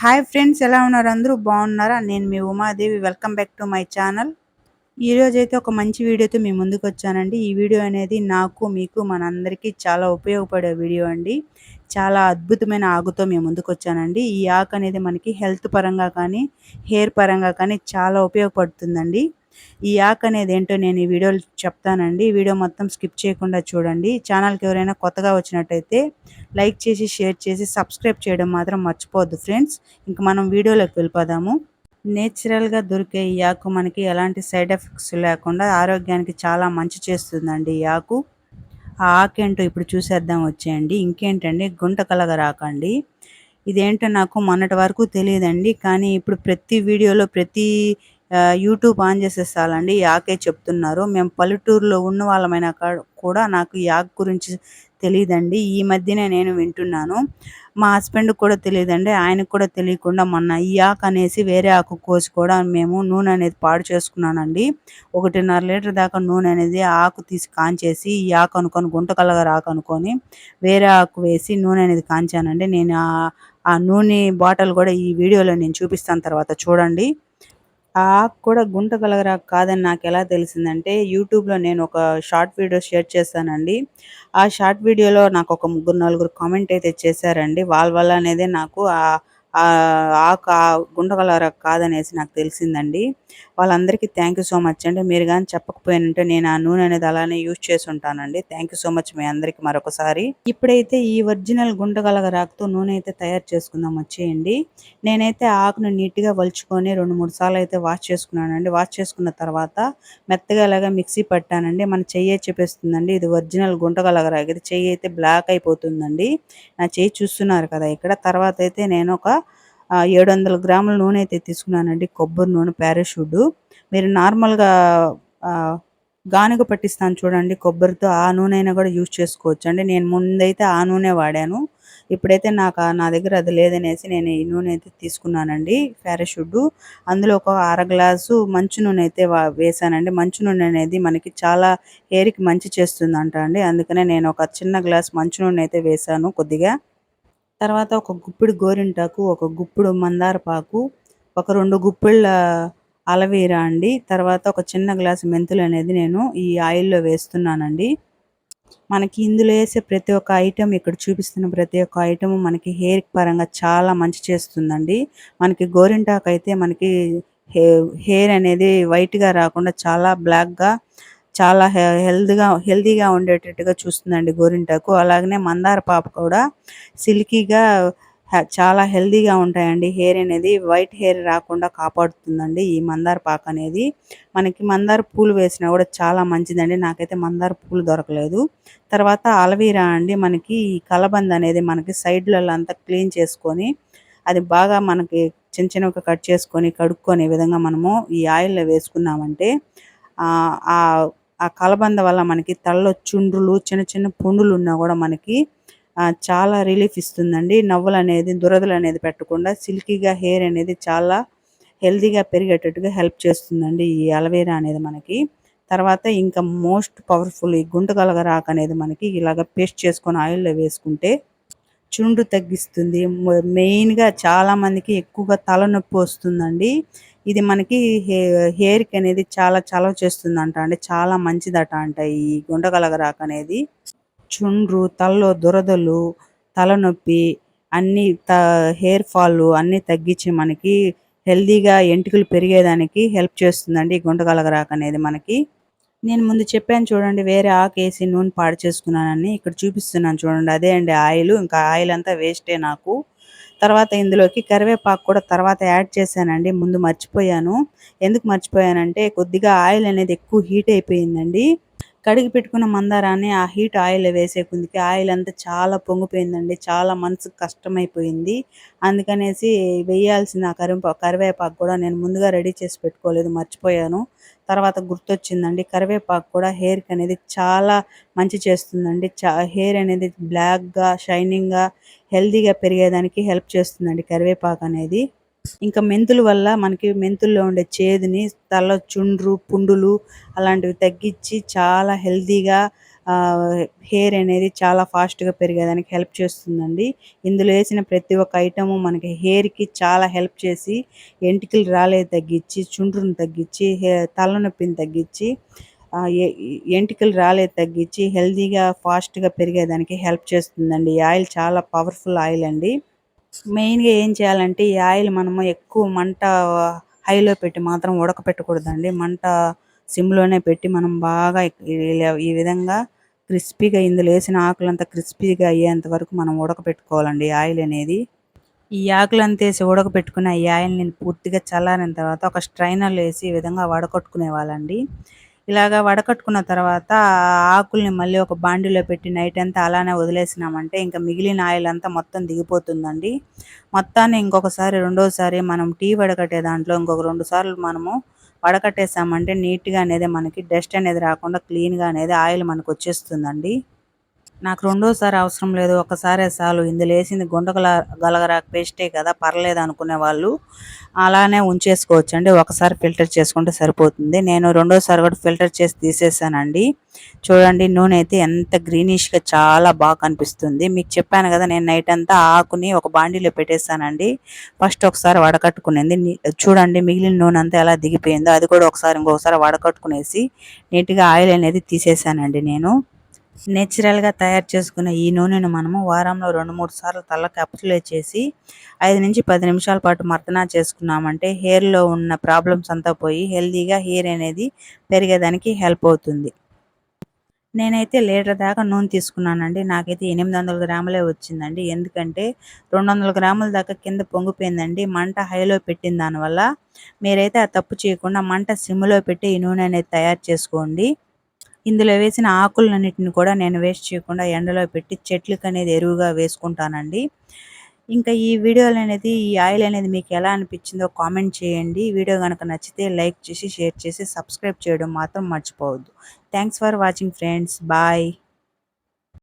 Hi friends ఎలా ఉన్నారు? అందరూ బాగున్నారా? నేను మీ Umadevi. Welcome back to my channel ఈరోజు అయితే ఒక మంచి వీడియోతో మీ ముందుకు వచ్చానండి. ఈ వీడియో అనేది నాకు మీకు మనందరికీ చాలా ఉపయోగపడే వీడియో అండి. చాలా అద్భుతమైన ఆకుతో మేము ముందుకు వచ్చానండి. ఈ ఆకు అనేది మనకి హెల్త్ పరంగా కానీ హెయిర్ పరంగా కానీ చాలా ఉపయోగపడుతుందండి. ఈ యాక్ అనేది ఏంటో నేను ఈ వీడియోలో చెప్తానండి. ఈ వీడియో మొత్తం స్కిప్ చేయకుండా చూడండి. ఛానల్కి ఎవరైనా కొత్తగా వచ్చినట్టయితే లైక్ చేసి షేర్ చేసి సబ్స్క్రైబ్ చేయడం మాత్రం మర్చిపోవద్దు ఫ్రెండ్స్. ఇంక మనం వీడియోలోకి వెళ్ళిపోదాము. నేచురల్గా దొరికే ఈ యాకు మనకి ఎలాంటి సైడ్ ఎఫెక్ట్స్ లేకుండా ఆరోగ్యానికి చాలా మంచి చేస్తుందండి ఈ ఆకు ఆ ఆకు ఏంటో ఇప్పుడు చూసేద్దాం వచ్చేయండి. ఇంకేంటండి? గుంట కలగ రాకండి ఇదేంటో నాకు మొన్నటి వరకు తెలియదండి. కానీ ఇప్పుడు ప్రతి వీడియోలో ప్రతి యూట్యూబ్ ఆన్ చేసే యాకే ఈ ఆకే చెప్తున్నారు. మేము పల్లెటూరులో ఉన్న వాళ్ళమైనా కూడా నాకు ఈ ఆకు గురించి తెలియదండి ఈ మధ్యనే నేను వింటున్నాను. మా హస్బెండ్ కూడా తెలియదండి ఆయనకు కూడా తెలియకుండా మొన్న ఈ ఆకు అనేసి వేరే ఆకు కోసి కూడా మేము నూనె అనేది పాడు చేసుకున్నానండి. ఒకటిన్నర లీటర్ దాకా నూనె అనేది ఆకు తీసి కాంచేసి ఈ ఆకు అనుకొని గుంటకల్లగా రాక అనుకొని వేరే ఆకు వేసి నూనె అనేది కాంచానండి. నేను ఆ నూనె బాటిల్ కూడా ఈ వీడియోలో నేను చూపిస్తాను తర్వాత. చూడండి. ఆ ఆకు కూడా గుంట కలగరాకు కాదని నాకు ఎలా తెలిసిందంటే యూట్యూబ్లో నేను ఒక షార్ట్ వీడియో షేర్ చేశానండి. ఆ షార్ట్ వీడియోలో నాకు ఒక ముగ్గురు నలుగురు కామెంట్ అయితే చేశారండి. వాళ్ళ వల్ల అనేది నాకు ఆ ఆకు గుండగల కాదనేసి నాకు తెలిసిందండి. వాళ్ళందరికీ థ్యాంక్ యూ సో మచ్ అండి. మీరు కానీ చెప్పకపోయినంటే నేను ఆ నూనె అనేది అలానే యూజ్ చేసి ఉంటానండి. థ్యాంక్ యూ సో మచ్ మీ అందరికి మరొకసారి. ఇప్పుడైతే ఈ ఒరిజినల్ గుండగలగ రాకుతో నూనె అయితే తయారు చేసుకుందాం వచ్చేయండి. నేనైతే ఆకును నీట్గా వలుచుకొని రెండు మూడు సార్లు అయితే వాష్ చేసుకున్నానండి. వాష్ చేసుకున్న తర్వాత మెత్తగా ఇలాగా మిక్సీ పట్టానండి. మన చెయ్యి చెప్పేస్తుందండి ఇది ఒరిజినల్ గుంటగలగ రాగి ఇది చెయ్యి అయితే బ్లాక్ అయిపోతుందండి. నా చెయ్యి చూస్తున్నారు కదా ఇక్కడ. తర్వాత అయితే నేను ఒక ఏడు వందల గ్రాముల నూనె అయితే తీసుకున్నానండి. కొబ్బరి నూనె పారాషూట్. మీరు నార్మల్గా గానుగ పట్టిస్తాను చూడండి. కొబ్బరితో ఆ నూనె అయినా కూడా యూజ్ చేసుకోవచ్చు అండి నేను ముందైతే ఆ నూనె వాడాను. ఇప్పుడైతే నాకు నా దగ్గర అది లేదనేసి నేను ఈ నూనె అయితే తీసుకున్నానండి పారాషూట్. అందులో ఒక అర గ్లాసు మంచు నూనె అయితే వేసానండి. మంచు నూనె అనేది మనకి చాలా హెయిర్కి మంచి చేస్తుంది అండి. అందుకనే నేను ఒక చిన్న గ్లాస్ మంచు నూనె అయితే వేసాను కొద్దిగా. తర్వాత ఒక గుప్పిడి గోరింటాకు ఒక గుప్పుడు మందారపాకు ఒక రెండు గుప్పిళ్ళ అలవీరా అండి. తర్వాత ఒక చిన్న గ్లాసు మెంతులు అనేది నేను ఈ ఆయిల్లో వేస్తున్నానండి. మనకి ఇందులో వేసే ప్రతి ఒక్క ఐటెం ఇక్కడ చూపిస్తున్న ప్రతి ఒక్క ఐటెం మనకి హెయిర్ పరంగా చాలా మంచి చేస్తుందండి. మనకి గోరింటాకు అయితే మనకి హెయిర్ అనేది వైట్గా రాకుండా చాలా బ్లాక్గా చాలా హెల్త్గా హెల్తీగా ఉండేటట్టుగా చూస్తుందండి గోరింటాకు. అలాగనే మందార పాప కూడా సిల్కీగా చాలా హెల్తీగా ఉంటాయండి. హెయిర్ అనేది వైట్ హెయిర్ రాకుండా కాపాడుతుందండి ఈ మందార పాకు అనేది. మనకి మందార పూలు వేసినా కూడా చాలా మంచిదండి. నాకైతే మందార పూలు దొరకలేదు. తర్వాత అలవీరా అండి. మనకి ఈ కలబంద అనేది మనకి సైడ్లలో అంతా క్లీన్ చేసుకొని అది బాగా మనకి చిన్న చిన్నగా కట్ చేసుకొని కడుక్కునే విధంగా మనము ఈ ఆయిల్లో వేసుకున్నామంటే ఆ ఆ కలబంద వల్ల మనకి తలలో చుండ్రులు చిన్న చిన్న పుండులు ఉన్నా కూడా మనకి చాలా రిలీఫ్ ఇస్తుందండి. నవ్వులు అనేది దురదలు అనేది పెట్టకుండా సిల్కీగా హెయిర్ అనేది చాలా హెల్దీగా పెరిగేటట్టుగా హెల్ప్ చేస్తుందండి ఈ అలవేరా అనేది మనకి. తర్వాత ఇంకా మోస్ట్ పవర్ఫుల్ ఈ గుంటగలగ రాక అనేది మనకి ఇలాగ పేస్ట్ చేసుకొని ఆయిల్లో వేసుకుంటే చుండ్రు తగ్గిస్తుంది. మెయిన్గా చాలామందికి ఎక్కువగా తలనొప్పి వస్తుందండి. ఇది మనకి హే హెయిర్కి అనేది చాలా చలవ చేస్తుందంట అంటే చాలా మంచిదట అంట ఈ గుండగలగరాకు అనేది. చుండ్రు తలలో దురదలు తలనొప్పి అన్ని త హెయిర్ ఫాల్ అన్నీ తగ్గించి మనకి హెల్దీగా ఎంటుకలు పెరిగేదానికి హెల్ప్ చేస్తుందండి గుండగలగరాకు అనేది మనకి. నేను ముందు చెప్పాను చూడండి వేరే ఆకు వేసి నూనె పాడు చేసుకున్నానని ఇక్కడ చూపిస్తున్నాను చూడండి. అదే అండి ఆయిల్. ఇంకా ఆయిల్ అంతా వేస్టే నాకు. తర్వాత ఇందులోకి కరివేపాకు కూడా తర్వాత యాడ్ చేశానండి. ముందు మర్చిపోయాను. ఎందుకు మర్చిపోయానంటే కొద్దిగా ఆయిల్ అనేది ఎక్కువ హీట్ అయిపోయిందండి. కడిగి పెట్టుకున్న మందారాన్ని ఆ హీట్ ఆయిల్ వేసే కొందికి ఆయిల్ అంతా చాలా పొంగిపోయిందండి. చాలా మనసుకు కష్టమైపోయింది. అందుకనేసి వేయాల్సిన కరివేపాకు కరివేపాకు కూడా నేను ముందుగా రెడీ చేసి పెట్టుకోలేదు మర్చిపోయాను. తర్వాత గుర్తొచ్చిందండి కరివేపాకు కూడా హెయిర్కి అనేది చాలా మంచి చేస్తుందండి. చా హెయిర్ అనేది బ్లాక్గా షైనింగ్గా హెల్తీగా పెరిగేదానికి హెల్ప్ చేస్తుందండి కరివేపాకు అనేది. ఇంకా మెంతుల వల్ల మనకి మెంతుల్లో ఉండే చేదుని తల చుండ్రు పుండులు అలాంటివి తగ్గించి చాలా హెల్తీగా హెయిర్ అనేది చాలా ఫాస్ట్గా పెరిగేదానికి హెల్ప్ చేస్తుందండి. ఇందులో వేసిన ప్రతి ఒక్క ఐటము మనకి హెయిర్కి చాలా హెల్ప్ చేసి ఎంటికలు రాలేదు తగ్గించి చుండ్రును తగ్గించి తలనొప్పిని తగ్గించి ఎంటికలు రాలేదు తగ్గించి హెల్తీగా ఫాస్ట్గా పెరిగేదానికి హెల్ప్ చేస్తుందండి. ఈ ఆయిల్ చాలా పవర్ఫుల్ ఆయిల్ అండి. మెయిన్గా ఏం చేయాలంటే ఈ ఆయిల్ మనము ఎక్కువ మంట హైలో పెట్టి మాత్రం ఉడకపెట్టకూడదండి. మంట సిమ్లోనే పెట్టి మనం బాగా ఈ విధంగా క్రిస్పీగా ఇందులో వేసిన ఆకులంతా క్రిస్పీగా అయ్యేంత వరకు మనం ఉడకపెట్టుకోవాలండి ఆయిల్ అనేది. ఈ ఆకులంతా వేసి ఉడకపెట్టుకున్న ఈ ఆయిల్ని పూర్తిగా చల్లారిన తర్వాత ఒక స్ట్రైనర్లో వేసి ఈ విధంగా వడకొట్టుకునే వాళ్ళండి. ఇలాగా వడకట్టుకున్న తర్వాత ఆకుల్ని మళ్ళీ ఒక బాండిలో పెట్టి నైట్ అంతా అలానే వదిలేసినామంటే ఇంకా మిగిలిన ఆయిల్ అంతా మొత్తం దిగిపోతుందండి. మొత్తాన్ని ఇంకొకసారి రెండోసారి మనం టీ వడకట్టే దాంట్లో ఇంకొక రెండు సార్లు మనము వడకట్టేసామంటే నీట్గా అనేది మనకి డస్ట్ అనేది రాకుండా క్లీన్గా అనేది ఆయిల్ మనకు వచ్చేస్తుందండి. నాకు రెండోసారి అవసరం లేదు ఒకసారే చాలు. ఇందులో వేసింది గుండగల గలగరా పేస్టే కదా పర్లేదు అనుకునే వాళ్ళు అలానే ఉంచేసుకోవచ్చు అండి ఒకసారి ఫిల్టర్ చేసుకుంటే సరిపోతుంది. నేను రెండోసారి కూడా ఫిల్టర్ చేసి తీసేసానండి. చూడండి నూనె అయితే ఎంత గ్రీనిష్గా చాలా బాగా కనిపిస్తుంది. మీకు చెప్పాను కదా నేను నైట్ అంతా ఆకుని ఒక బాండీలో పెట్టేశానండి ఫస్ట్ ఒకసారి వడకట్టుకునేది. చూడండి మిగిలిన నూనె అంతా ఎలా దిగిపోయిందో అది కూడా ఒకసారి ఇంకొకసారి వడకట్టుకునేసి నీట్గా ఆయిల్ అనేది తీసేసానండి నేను. నేచురల్గా తయారు చేసుకున్న ఈ నూనెను మనము వారంలో రెండు మూడు సార్లు తలకు అప్లై చేసి ఐదు నుంచి పది నిమిషాల పాటు మర్దనా చేసుకున్నామంటే హెయిర్లో ఉన్న ప్రాబ్లమ్స్ అంతా పోయి హెల్తీగా హెయిర్ అనేది పెరిగేదానికి హెల్ప్ అవుతుంది. నేనైతే లీటర్ దాకా నూనె తీసుకున్నానండి. నాకైతే ఎనిమిది వందల గ్రాములే వచ్చిందండి. ఎందుకంటే రెండు వందల గ్రాముల దాకా కింద పొంగిపోయిందండి. మంట హైలో పెట్టిన దానివల్ల మీరైతే ఆ తప్పు చేయకుండా మంట సిమ్లో పెట్టి ఈ నూనె అనేది తయారు చేసుకోండి. ఇందులో వేసిన ఆకులన్నిటిని కూడా నేను వేస్ట్ చేయకుండా ఎండలో పెట్టి చెట్లకు అనేది ఎరువుగా వేసుకుంటానండి. ఇంకా ఈ వీడియోలు అనేది ఈ ఆయిల్ అనేది మీకు ఎలా అనిపించిందో కామెంట్ చేయండి. వీడియో కనుక నచ్చితే లైక్ చేసి షేర్ చేసి సబ్స్క్రైబ్ చేయడం మాత్రం మర్చిపోవద్దు. Thanks for watching friends. Bye.